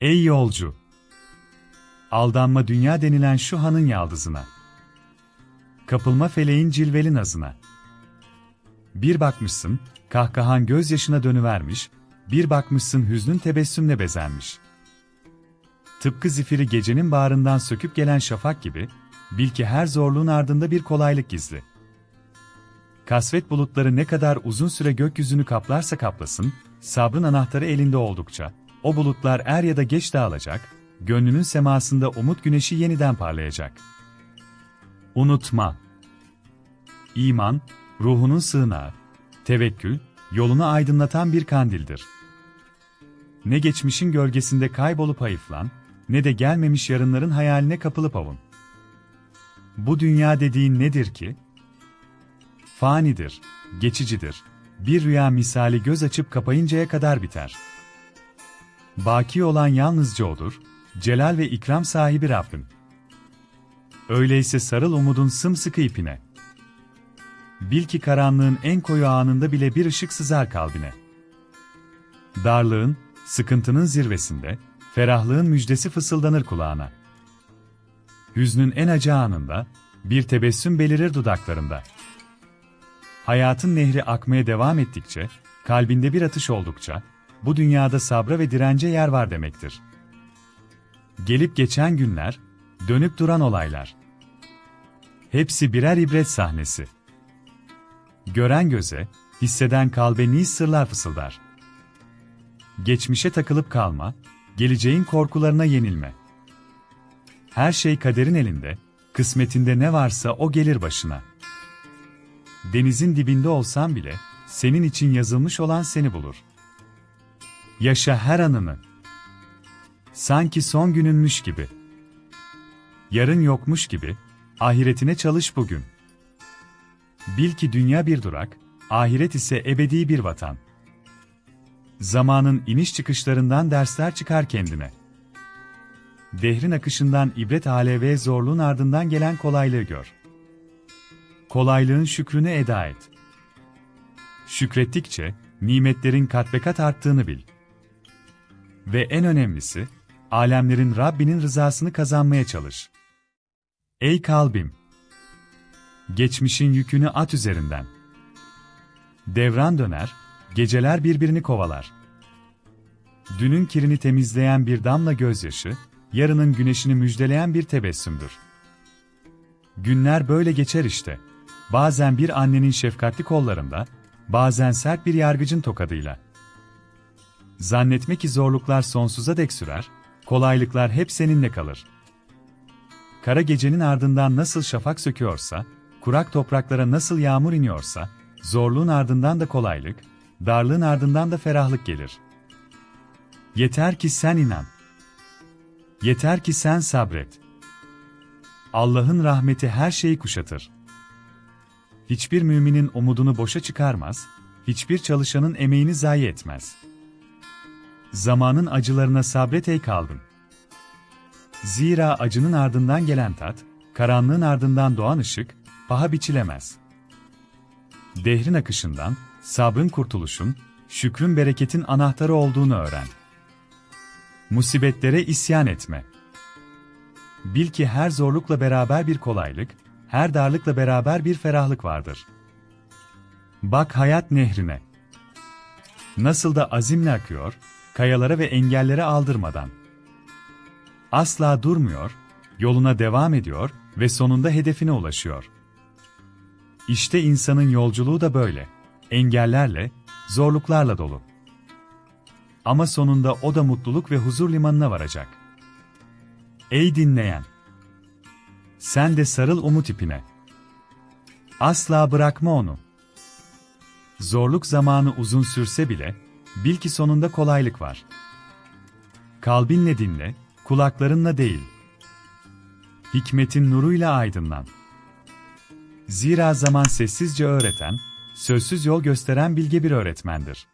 Ey yolcu! Aldanma dünya denilen şu hanın yaldızına. Kapılma feleğin cilveli nazına. Bir bakmışsın, kahkahan gözyaşına dönüvermiş, bir bakmışsın hüznün tebessümle bezenmiş. Tıpkı zifiri gecenin bağrından söküp gelen şafak gibi, bil ki her zorluğun ardında bir kolaylık gizli. Kasvet bulutları ne kadar uzun süre gökyüzünü kaplarsa kaplasın, sabrın anahtarı elinde oldukça, o bulutlar er ya da geç dağılacak, gönlünün semasında umut güneşi yeniden parlayacak. Unutma. İman, ruhunun sığınağı, tevekkül, yolunu aydınlatan bir kandildir. Ne geçmişin gölgesinde kaybolup hayıflan, ne de gelmemiş yarınların hayaline kapılıp avun. Bu dünya dediğin nedir ki? Fanidir, geçicidir. Bir rüya misali göz açıp kapayıncaya kadar biter. Baki olan yalnızca odur, celal ve ikram sahibi Rabbim. Öyleyse sarıl umudun sımsıkı ipine. Bil ki karanlığın en koyu anında bile bir ışık sızar kalbine. Darlığın, sıkıntının zirvesinde, ferahlığın müjdesi fısıldanır kulağına. Hüznün en acı anında, bir tebessüm belirir dudaklarında. Hayatın nehri akmaya devam ettikçe, kalbinde bir atış oldukça, bu dünyada sabra ve dirence yer var demektir. Gelip geçen günler, dönüp duran olaylar. Hepsi birer ibret sahnesi. Gören göze, hisseden kalbe nice sırlar fısıldar. Geçmişe takılıp kalma, geleceğin korkularına yenilme. Her şey kaderin elinde, kısmetinde ne varsa o gelir başına. Denizin dibinde olsan bile, senin için yazılmış olan seni bulur. Yaşa her anını. Sanki son gününmüş gibi. Yarın yokmuş gibi, ahiretine çalış bugün. Bil ki dünya bir durak, ahiret ise ebedi bir vatan. Zamanın iniş çıkışlarından dersler çıkar kendine. Dehrin akışından ibret hale ve zorluğun ardından gelen kolaylığı gör. Kolaylığın şükrünü eda et. Şükrettikçe, nimetlerin kat be kat arttığını bil. Ve en önemlisi, alemlerin Rabbinin rızasını kazanmaya çalış. Ey kalbim! Geçmişin yükünü at üzerinden. Devran döner, geceler birbirini kovalar. Dünün kirini temizleyen bir damla gözyaşı, yarının güneşini müjdeleyen bir tebessümdür. Günler böyle geçer işte. Bazen bir annenin şefkatli kollarında, bazen sert bir yargıcın tokadıyla. Zannetme ki zorluklar sonsuza dek sürer, kolaylıklar hep seninle kalır. Kara gecenin ardından nasıl şafak söküyorsa, kurak topraklara nasıl yağmur iniyorsa, zorluğun ardından da kolaylık, darlığın ardından da ferahlık gelir. Yeter ki sen inan. Yeter ki sen sabret. Allah'ın rahmeti her şeyi kuşatır. Hiçbir müminin umudunu boşa çıkarmaz, hiçbir çalışanın emeğini zayi etmez. Zamanın acılarına sabret ey kalbim. Zira acının ardından gelen tat, karanlığın ardından doğan ışık, paha biçilemez. Dehrin akışından, sabrın kurtuluşun, şükrün bereketin anahtarı olduğunu öğren. Musibetlere isyan etme. Bil ki her zorlukla beraber bir kolaylık, her darlıkla beraber bir ferahlık vardır. Bak hayat nehrine. Nasıl da azimle akıyor, kayalara ve engellere aldırmadan. Asla durmuyor, yoluna devam ediyor ve sonunda hedefine ulaşıyor. İşte insanın yolculuğu da böyle. Engellerle, zorluklarla dolu. Ama sonunda o da mutluluk ve huzur limanına varacak. Ey dinleyen! Sen de sarıl umut ipine. Asla bırakma onu. Zorluk zamanı uzun sürse bile, bil ki sonunda kolaylık var. Kalbinle dinle, kulaklarınla değil. Hikmetin nuruyla aydınlan. Zira zaman sessizce öğreten, sözsüz yol gösteren bilge bir öğretmendir.